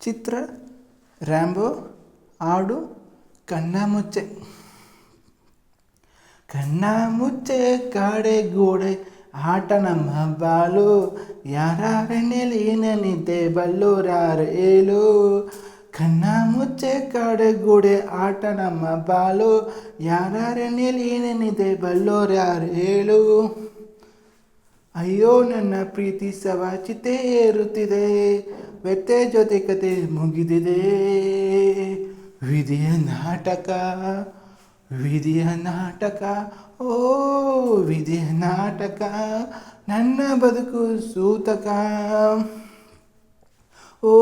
ಚಿತ್ರ Rambo ಆಡು ಕಣ್ಣ ಮುಚ್ಚೆ ಕಣ್ಣ ಮುಚ್ಚೆ ಕಾಡೆ ಗೋಡೆ, ಆಟ ನಮ್ಮ ಬಾಲು. ಯಾರೆಣ್ಣೆಲಿ ಏನೇನಿದ್ದೆ ಬಲ್ಲೋರ್ಯಾರು ಏಳು. ಕಣ್ಣ ಮುಚ್ಚೆ ಕಾಡೆ ಗೋಡೆ, ಆಟ ನಮ್ಮ ಬಾಲು. ಯಾರೆಣ್ಣೆಲಿ ಏನೇನಿದೆ ಏಳು. ಅಯ್ಯೋ ನನ್ನ ಪ್ರೀತಿ ಸವಾಚಿತೆ ಏರುತ್ತಿದೆ. ವ್ಯತೆ ಜೊತೆ ಕತೆ ಮುಗಿದಿದೆ. ವಿಧಿಯ ನಾಟಕ ವಿಧಿಯ ನಾಟಕ, ಓ ವಿಧಿಯ ನಾಟಕ, ನನ್ನ ಬದುಕು ಸೂತಕ. ಓ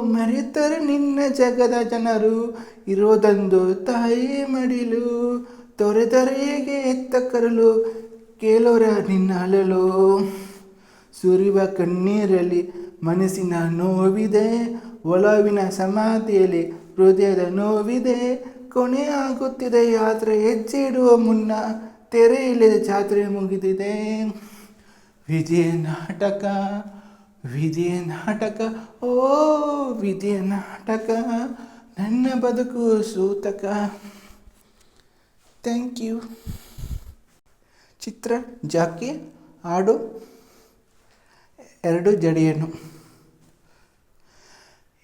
ಮರೆತರೆ ನಿನ್ನ ಜಗದ ಜನರು, ಇರೋದೊಂದು ತಾಯಿ ಮಡಿಲು ತೊರೆದರೆಗೆ ಎತ್ತ ಕರಲು ಕೇಳೋರ ನಿನ್ನ ಅಳಲು. ಸುರಿವ ಕಣ್ಣೀರಲ್ಲಿ ಮನಸ್ಸಿನ ನೋವಿದೆ, ಒಲವಿನ ಸಮಾಧಿಯಲ್ಲಿ ಹೃದಯದ ನೋವಿದೆ. ಕೊನೆ ಆಗುತ್ತಿದೆ ಯಾತ್ರೆ ಹೆಜ್ಜೆ ಇಡುವ ಮುನ್ನ ತೆರೆ ಇಲ್ಲದ ಜಾತ್ರೆ ಮುಗಿದಿದೆ. ವಿಜಯ ನಾಟಕ ವಿಜಯ ನಾಟಕ, ಓ ವಿಜಯ ನಾಟಕ, ನನ್ನ ಬದುಕು ಸೂತಕ. Thank you. ಚಿತ್ರ ಜಾಕಿ ಹಾಡು. ಎರಡು ಜಡಿಯನ್ನು.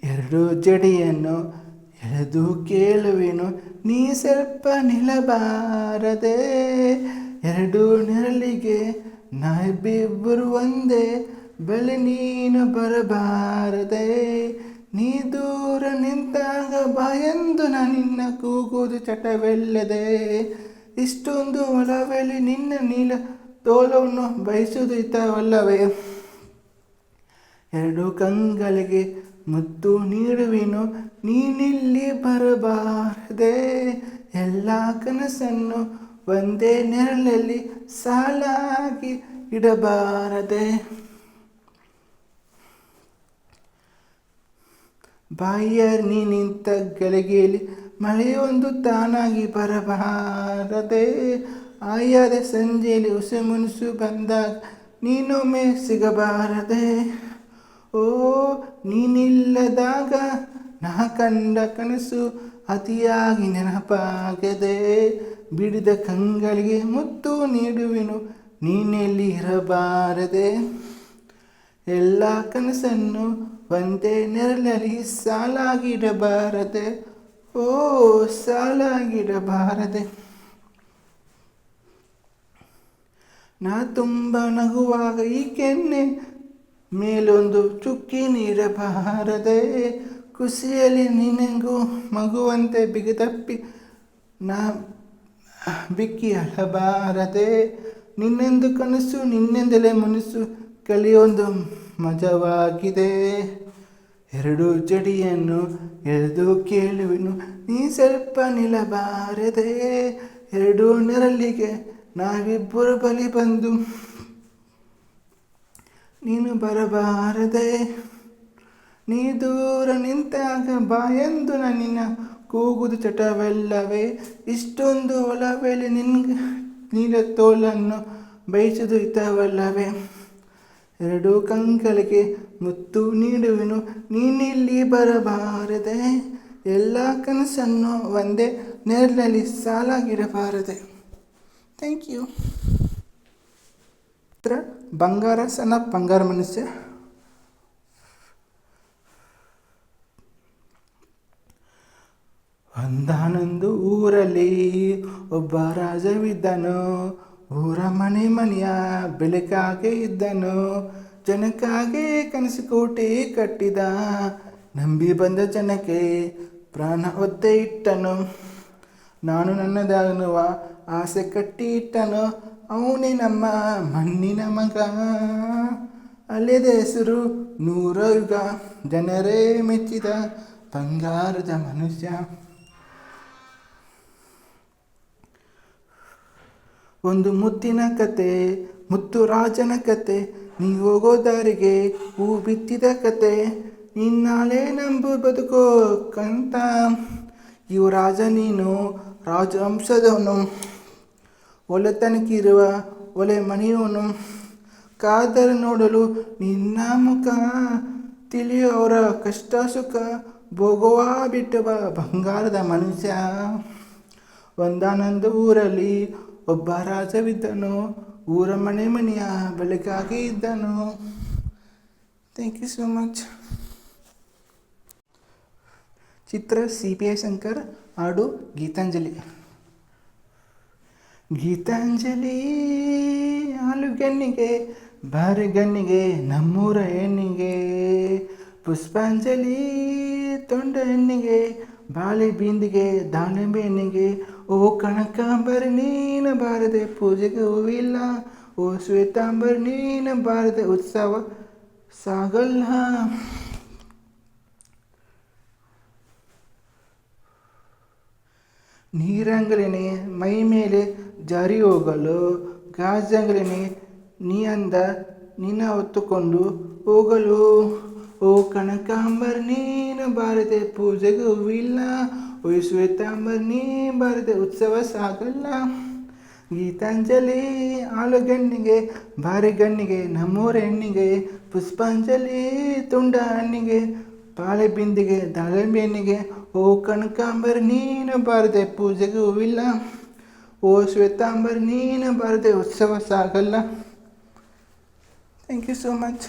ಎರಡು ಜಡಿಯನ್ನು ಎಳೆದು ಕೇಳುವೆನು, ನೀ ಸ್ವಲ್ಪ ನಿಲ್ಲಬಾರದೆ ಎರಡು ನೆರಳಿಗೆ ನಾವಿಬ್ಬರು ಒಂದೇ, ಬಳಿ ನೀನು ಬರಬಾರದೆ. ನೀ ದೂರ ನಿಂತಾಗ ಬಾಯೆಂದು ನಾ ನಿನ್ನ ಕೂಗುವುದು ಚಟವೆಲ್ಲದೆ. ಇಷ್ಟೊಂದು ಒಳವೆಲಿ ನಿನ್ನ ನೀಲ ತೋಲವನ್ನು ಬಯಸುವುದು ಇತವಲ್ಲವೇ ಎರಡು ಕಂಗಳಿಗೆ ಮುದ್ದು ನೀಡುವೆನು, ನೀನಿಲ್ಲಿ ಬರಬಾರದೆ. ಎಲ್ಲ ಕನಸನ್ನು ಒಂದೇ ನೆರಳಲ್ಲಿ ಸಾಲಾಗಿ ಇಡಬಾರದೆ. ಬಾಯಿಯ ನೀ ನಿಂತ ಗಳಿಗೆಯಲ್ಲಿ ಮಳೆಯೊಂದು ತಾನಾಗಿ ಬರಬಾರದೆ. ಆಯಾದ ಸಂಜೆಯಲ್ಲಿ ಹೊಸ ಮುನಿಸು ಬಂದಾಗ ನೀನೊಮ್ಮೆ ಸಿಗಬಾರದೆ. ಓ, ನೀನಿಲ್ಲದಾಗ ನಾ ಕಂಡ ಕನಸು ಅತಿಯಾಗಿ ನೆನಪಾಗದೆ ಬಿಡಿದ ಕಂಗಳಿಗೆ ಮುತ್ತು ನೀಡುವೆನು, ನೀನೆಲ್ಲಿ ಇರಬಾರದೆ? ಎಲ್ಲ ಕನಸನ್ನು ಒಂದೇ ನೆರಳಲ್ಲಿ ಸಾಲಾಗಿಡಬಾರದೆ? ಓ, ಸಾಲಾಗಿಡಬಾರದೆ. ನಾ ತುಂಬ ನಗುವಾಗ ಈ ಕೆನ್ನೆ ಮೇಲೊಂದು ಚುಕ್ಕಿ ನೀರಬಾರದೆ ಖುಷಿಯಲ್ಲಿ ನಿನಗೂ ಮಗುವಂತೆ ಬಿಗಿದಪ್ಪಿ ನಾ ಬಿಕ್ಕಿ ಅಳಬಾರದೆ ನಿನ್ನೆಂದು ಕನಸು, ನಿನ್ನೆಂದಲೇ ಮನಸ್ಸು ಕಲಿಯೊಂದು ಮಜವಾಗಿದೆ. ಎರಡು ಜಡಿಯನ್ನು ಎಳೆದು ಕೇಳುವೆನು, ನೀ ಸ್ವಲ್ಪ ನಿಲ್ಲಬಾರದೆ. ಎರಡು ನೆರಳಿಗೆ ನಾವಿಬ್ಬರು ಬಲಿ ಬಂದು ನೀನು ಬರಬಾರದೆ. ನೀ ದೂರ ನಿಂತಾಗ ಬಾಯಂದು ನಿನ್ನ ಕೂಗುದು ಚಟವೆಲ್ಲವೇ. ಇಷ್ಟೊಂದು ಒಲವೆಲೆ ನಿನ್ಗೆ, ನೀರ ತೋಲನ್ನು ಬಯಸುವುದು ಹಿತವಲ್ಲವೇ. ಎರಡು ಕಂಗಳಿಗೆ ಮುತ್ತು ನೀಡುವೆನು, ನೀನಿಲ್ಲಿ ಬರಬಾರದೆ. ಎಲ್ಲ ಕನಸನ್ನು ಒಂದೇ ನೆರಳಲ್ಲಿ ಸಾಲಾಗಿರಬಾರದೆ. Thank you. ಚಿತ್ರ ಬಂಗಾರ ಸಣ್ಣ ಬಂಗಾರ ಮನುಷ್ಯ ಒಂದಾನೊಂದು ಊರಲ್ಲಿ ಒಬ್ಬ ರಾಜವಿದ್ದನು ಊರ ಮನೆ ಮನೆಯ ಬೆಳಕಾಗೆ ಇದ್ದನು ಜನಕ್ಕಾಗೆ ಕನಸು ಕೋಟೆ ಕಟ್ಟಿದ ನಂಬಿ ಬಂದ ಜನಕ್ಕೆ ಪ್ರಾಣ ಒದ್ದೆ ಇಟ್ಟನು ನಾನು ನನ್ನದಾಗುವ ಆಸೆ ಕಟ್ಟಿ ಇಟ್ಟನು ಅವನೇ ನಮ್ಮ ಮಣ್ಣಿನ ಮಗ. ಅಲ್ಲಿದ ಹೆಸರು ನೂರ ಯುಗ ಜನರೇ ಮೆಚ್ಚಿದ ಬಂಗಾರದ ಮನುಷ್ಯ. ಒಂದು ಮುತ್ತಿನ ಕತೆ, ಮುತ್ತು ರಾಜನ ಕತೆ. ನೀ ಹೋಗೋ ದಾರಿಗೆ ಹೂ ಬಿತ್ತಿದ ಕತೆ. ನಿನ್ನಾಲೇ ನಂಬು ಬದುಕೋ ಕಂತ ಇವು ರಾಜ ನೀನು, ರಾಜವಂಶದವನು. ಒಲೆತನಕ್ಕಿರುವ ಒಲೆ ಮನೆಯವನು ಕಾದರೆ ನೋಡಲು ನಿನ್ನ ಮುಖ ತಿಳಿಯೋರ ಕಷ್ಟ ಸುಖ ಭೋಗವ ಬಿಟ್ಟುವ ಬಂಗಾರದ ಮನುಷ್ಯ. ಒಂದಾನೊಂದು ಊರಲ್ಲಿ ಒಬ್ಬ ರಾಜವಿದ್ದನು, ಊರ ಮನೆ ಮನೆಯ ಬೆಳಕಾಗಿ ಇದ್ದನು. ಥ್ಯಾಂಕ್ ಯು ಸೋ ಮಚ್ ಚಿತ್ರ ಸಿ ಪಿ ಐ ಶಂಕರ್ ಹಾಡು ಗೀತಾಂಜಲಿ. ಗೀತಾಂಜಲಿ ಹಾಲುಗಣ್ಣಿಗೆ ಬಾರಿಗಣ್ಣಿಗೆ ನಮ್ಮೂರ ಹೆಣ್ಣಿಗೆ ಪುಷ್ಪಾಂಜಲಿ ತೊಂಡ ಹೆಣ್ಣಿಗೆ ಬಾಳೆ ಬಿಂದಿಗೆ ದಾಳಿಂಬೆ ಹೆಣ್ಣಿಗೆ ಓ ಕಣಕಾಂಬರ್ ನೀನು ಬಾರದೆ ಪೂಜೆಗೆ ಹೂವಿಲ್ಲ ಓ ಶ್ವೇತಾಂಬರಿ ನೀನು ಬಾರದೆ ಉತ್ಸವ ಸಾಗಲ್ಲ. ನೀರಂಗಲಿನಿ ಮೈ ಮೇಲೆ ಜಾರಿ ಹೋಗಲು ಗಾಜಂಗಲಿನಿ ನೀ ಅಂದ ನಿನ್ನ ಹೊತ್ತುಕೊಂಡು ಹೋಗಲು. ಓ ಕನಕಾಂಬರ್, ನೀನು ಬಾರದೆ ಪೂಜೆಗೆ ಹೂವಿಲ್ಲ ಓ ಶ್ವೇತಾಂಬರ್, ನೀ ಬಾರದೆ ಉತ್ಸವ ಸಾಗಲ್ಲ. ಗೀತಾಂಜಲಿ, ಆಲೂಗಣ್ಣಿಗೆ ಬಾರಿ ಗಣ್ಣಿಗೆ ನಮ್ಮೂರ ಹೆಣ್ಣಿಗೆ ಪುಷ್ಪಾಂಜಲಿ ತುಂಡ ಹಣ್ಣಿಗೆ ಬಾಳೆ ಬಿಂದಿಗೆ ದಾಳಿಂಬೆ ಹಣ್ಣಿಗೆ ಓ ಕನಕಾಂಬರ್ ನೀನು ಬಾರದೆ ಪೂಜೆಗೆ ಹೂವಿಲ್ಲ ಓ ಶ್ವೇತಾಂಬರ್ ನೀನು ಬಾರದೆ ಉತ್ಸವ ಸಾಗಲ್ಲ ಥ್ಯಾಂಕ್ ಯು ಸೋ ಮಚ್